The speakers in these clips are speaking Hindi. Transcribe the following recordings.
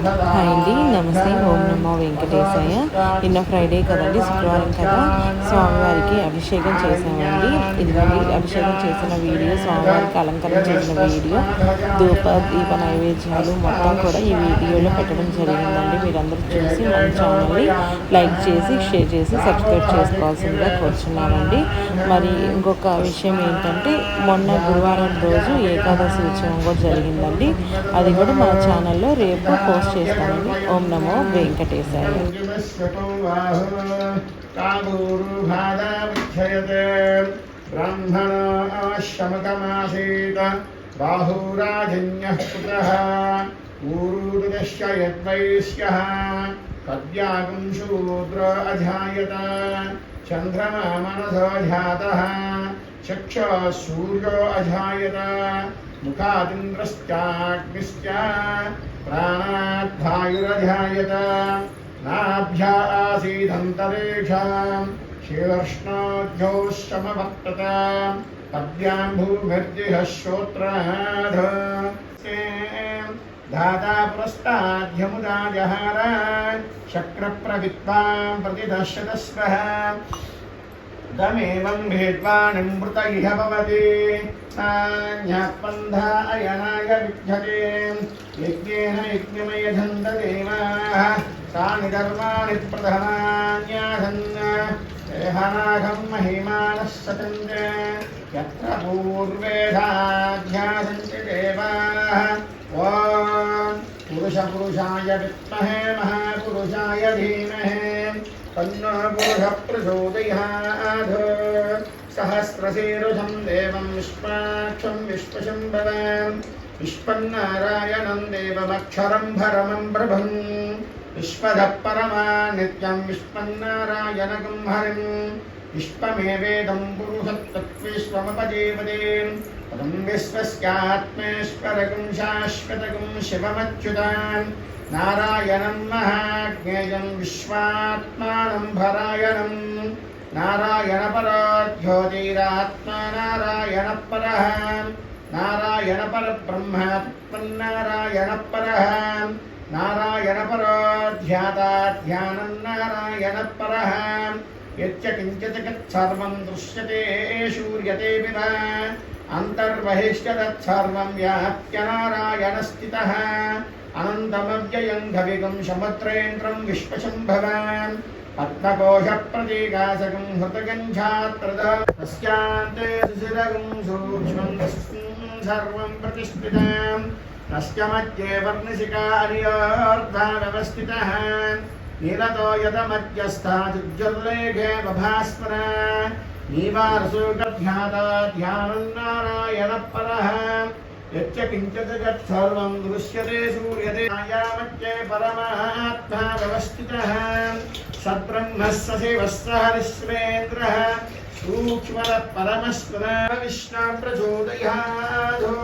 హాయ్ అండి నమస్తే. ఓం నమో వెంకటేశయ్య నిన్న ఫ్రైడే కదండి శుక్రవారం కదా. స్వామివారికి అభిషేకం చేసామండి ఇదిగోండి అభిషేకం చేసిన వీడియో స్వామివారికి అలంకరణ చేసిన వీడియో ధూప దీప నైవేద్యాలు మొత్తం కూడా ఈ వీడియోలో పెట్టడం జరిగిందండి. మీరందరూ చూసి మన ఛానల్ని లైక్ చేసి షేర్ చేసి సబ్స్క్రైబ్ చేసుకోవాల్సిందిగా కోరుచున్నామండి. మరి ఇంకొక విషయం ఏంటంటే మొన్న గురువారం రోజు ఏకాదశి ఉత్సవం కూడా జరిగిందండి. అది కూడా మన ఛానల్లో రేపు పోస్ట్ చేస్తానని ఓం నమో వెంకటేశాయ. బ్రాహ్మణాశ్రమకమాసీత బాహూరాజన్యః పుత్రः ఊరుడుదశ్య యద్వైశ్యः. పద్యాగుంశూద్ర అధ్యాయత. చంద్రమా మనసోధ్యాతः చక్ష సూర్యో అధ్యాయత. ముఖాదింద్రశ్చాగ్నిశ్చ प्राणाद्धायुरध्यायत नाभ्या आसीदन्तरेषाम् शीर्ष्णोद्यौ समवर्तत पद्यां भूमिर्जिहः श्रोत्राध धाता पुरस्ताद्यमुदा जहार शक्रप्रवित्वां प्रतिदशतस्रः दमेवं भेद्वाणमृत इह भवति नान्यस्पन्धा अयनाय विद्यते यज्ञेन यज्ञमयधन्ददेवाः तानि कर्माणि प्रधानान्यासन् देहनाघं महिमानः सतन्त यत्र पूर्वेधाध्यासन्ति देवाः। ॐ पुरुषपुरुषाय विद्महे, महापुरुषाय धीमहि। तन्नो पुरुषः सहस्रशीरुषं देवं विश्वाक्षं विश्वशम्भवान् विश्वन्नारायणं देवमक्षरं भरमं प्रभम्। विश्वधः परमा नित्यं विश्वन्नारायणकं हरिम् विश्वमेवेदं पुरुषत्तत्विश्वमपदेवदे पदं विश्वस्यात्मेश्वरगुं शाश्वतगुं शिवमच्युतान्। नारायणं महाज्ञेयं विश्वात्मानं भरायणं नारायणपराध्योतिरात्मा नारायणपरः। नारायणपरब्रह्मत्पन्नारायणपरः नारायणपराध्याता ध्यानं नारायणपरः। यच्च किञ्चित् सर्वं दृश्यते शूर्यते विव अन्तर्बहिश्च तत्सर्वं व्याप्य नारायणस्थितः। अनन्तमव्ययं घविगं समुद्रेन्द्रं विश्वशम्भवान् पद्मकोशप्रतीकाशकं हृतगञ्छात्रदा तस्यान्ते सुशिरगं सूक्ष्मं सर्वं प्रतिष्ठिताम्। तस्य मध्ये व्यवस्थितः नीलतो यदमध्यस्थाजुज्ज्वल्लेखे बभास्मर नीवारसूकध्याता ध्यानं नारायणपरः। यच्च किञ्चित् यत् सर्वं दृश्यते, सूर्यते। मायामध्ये परमात्मा व्यवस्थितः। सद्ब्रह्मः सशिवः सह विश्वेन्द्रः सूक्ष्मः परमस्वरः विष्णा प्रचोदयाधो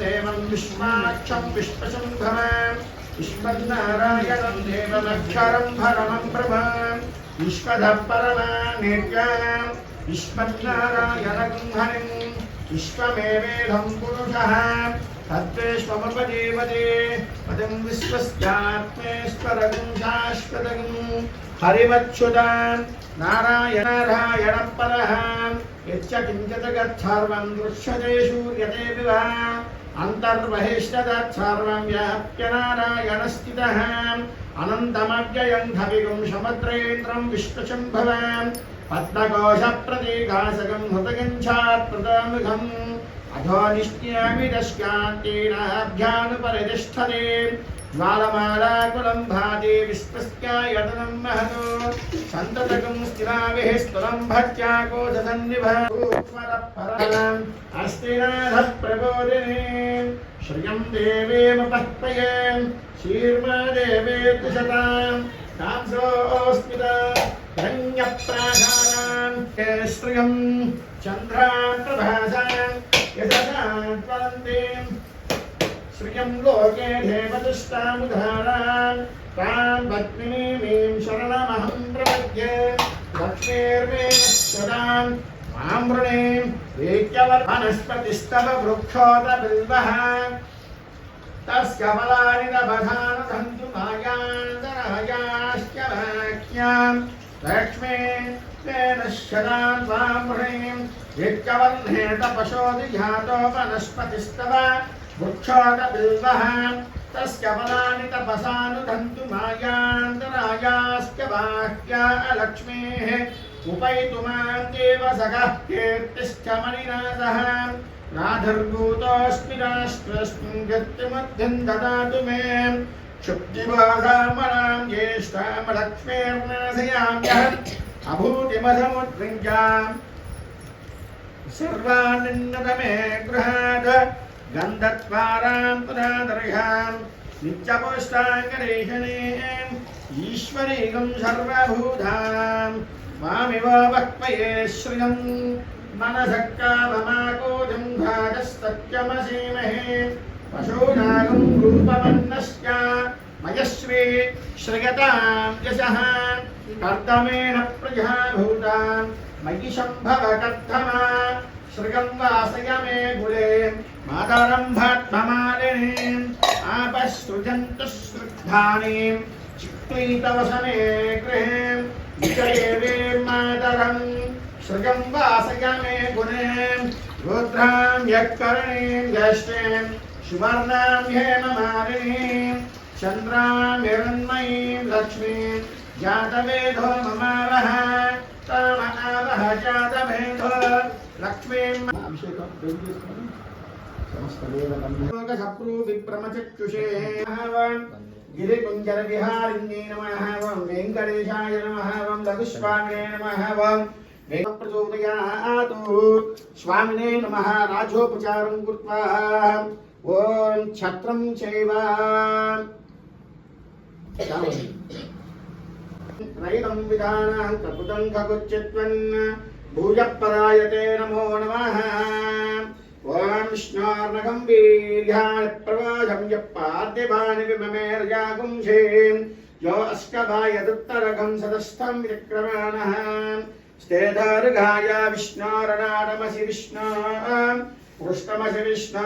देवं विश्वाक्षं विश्वशम्भवान् विश्वनारायणं देवमक्षरं परमं प्रभान् विश्वधः परमानिर्यां विश्वनारायणं हरिम् विश्वमेवेदं पुरुषः। तत्त्वेष्वमपदेवते पदं विश्वस्यात्मेश्वरं शाश्वतं हरिमच्युतान् नारायणारायणपरः यच्च किञ्चित् दृश्यते शूर्यते विव। अन्तर्बहिष्टतत्सर्वं व्याप्य नारायणस्थितः। अनन्तमव्ययं धविगुं समुद्रेन्द्रं विश्वशम्भवान् पद्मकोशप्रतीकाशकं हृतगञ्छात्प्रदामुखम् अधो ज्वालमालाकुलं भाति विश्वस्यायतनं महतो। सन्ततकं स्थिराभिः स्तुलं भक्त्याकोशसन्निभूत्वरपरम् अस्तिनाथप्रबोधिने। श्रियं देवेमपह्पये शीर्मा देवे तुषताम् कांसोऽस्मिता रण्यप्राधानान् श्रियं चन्द्रान् प्रभासान् श्रियं लोके देवदुष्टामुधारान् तान् पद्मिनीमीं शरणमहं प्रपद्ये। लक्ष्मीर्मे सदान् माँ वृणीं वीक्यवर् वनस्पतिस्तव वृक्षोत बिल्वः तस्य बलानिदबधानसन्तु मायान्तरायाश्च वाक्याम् लक्ष्मी तेन त्वां वृणीं यच्चवर्णे तपशोऽधिजातो वनस्पतिस्तव वृक्षोदबिल्वः तस्य फलानि तपसानुधन्तु मायान्तरायाश्च बाह्या लक्ष्मीः उपैतु माँ देव सखः कीर्तिश्च मणिनाथः राधर्भूतोऽस्मि राष्ट्रस्मिन् गत्यमध्यं ददातु मे। क्षुप्तिवासामरां ज्येष्ठामलक्ष्मीर्नाशयाम्यहम् अभूतिमधमुद्रिञ्जाम् सर्वानिन्नतमे गृहाद गन्धत्वारां पुरादर्हां नित्यपुष्टाङ्गरेषणीम् ईश्वरीगं सर्वभूतां मामिव वक्मये पशूनागं रूपवन्नश्च मयश्री यशः। कर्दमेण प्रजाभूतां मयि सम्भव कर्दमा श्रियं वासय मे कुले मातरं भात्ममालिनीम् आपसृजन्तु श्रुद्धानीं चित्वैतवसने गृहे विजये मातरं श्रियं वासय मे गुणे रुद्रां यत्कर्णीं ज्येष्ठीं सुवर्णां हेममालिनीं चन्द्राण्यरण्मयीं लक्ष्मीं जातवेधो ममावह तम गिरिकुञ्जरविहारिण्ये नमः वं वेङ्कटेशाय नमः वं लघुस्वामिने नमः वं स्वामिने नमः राजोपचारं कृत्वा ॐ छत्रं चैव ఓం ఛత్రం చైవ రైతం విధానం కపుతం ఖగుచ్చిత్వన్ భూజపదాయతే నమో నమః ఓం విష్ణోర్నగం వీర్యాణి ప్రవాజం యప్పాద్యవాని విమమేర్యాగుంషే యో అస్కభాయదుత్తరగం సదస్థం విక్రమాణः స్థేధారుగాయ విష్ణోరనాడమసి విష్ణో పృష్టమసి విష్ణో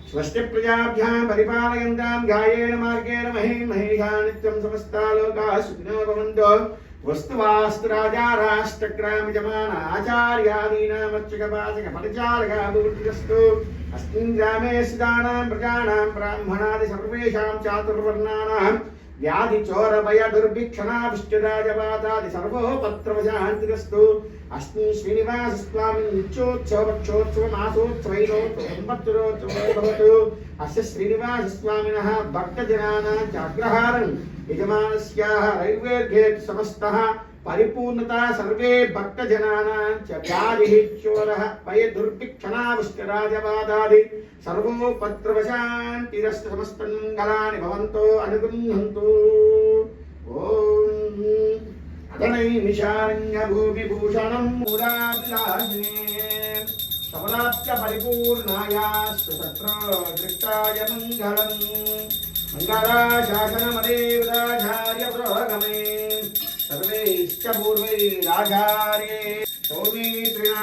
విహార ఆశ్వాది సమస్త ఆందోళికాది సమస్త రాజోపచారం సమర్పయామి భక్తోపచార శక్తోపచారాఖ్యేతరంగత్వేన వృషశైలాసస్వామినः సువర్ణదివ్యమంత్రపుష్పం సమర్పయామి స్వస్తి ప్రజాభ్యాం పరిపాలయంతాం ధ్యాయేన మార్గేణ మహే మహేషా వ్యాధి చోరభయ దుర్భిక్షణా విష్ణురాజపాతాది సర్వోపత్రవశాంతిరస్తు అస్మి శ్రీనివాస స్వామి నిత్యోత్సవక్షోత్సవం ఆసోత్సవైరోత్సవంబత్సరోత్సవైభవతు అస శ్రీనివాస స్వామిన భక్తజనా చ యజమానస్యా యజమానస్యాహ రైల్వే గేట్ సమస్తః. పరిపూర్ణత సర్వే భక్తజనానాం చ వ్యాధిः చోరः భయ దుర్భిక్షణావిష్టరాజపాదాది సర్వోపత్రవశాంతిరస్తు సమస్తమంగళాని భవంతో అనుగృహంతు. ఓం అదనై నిశారణ్య భూమిభూషణం మూలాభిలాషినే. సమలాప్య పరిపూర్ణాయ సుతత్ర దృష్టాయ మంగళం ప్రోగమే सर्वे इष्टपूर्वे राघार्ये सौमित्रिणा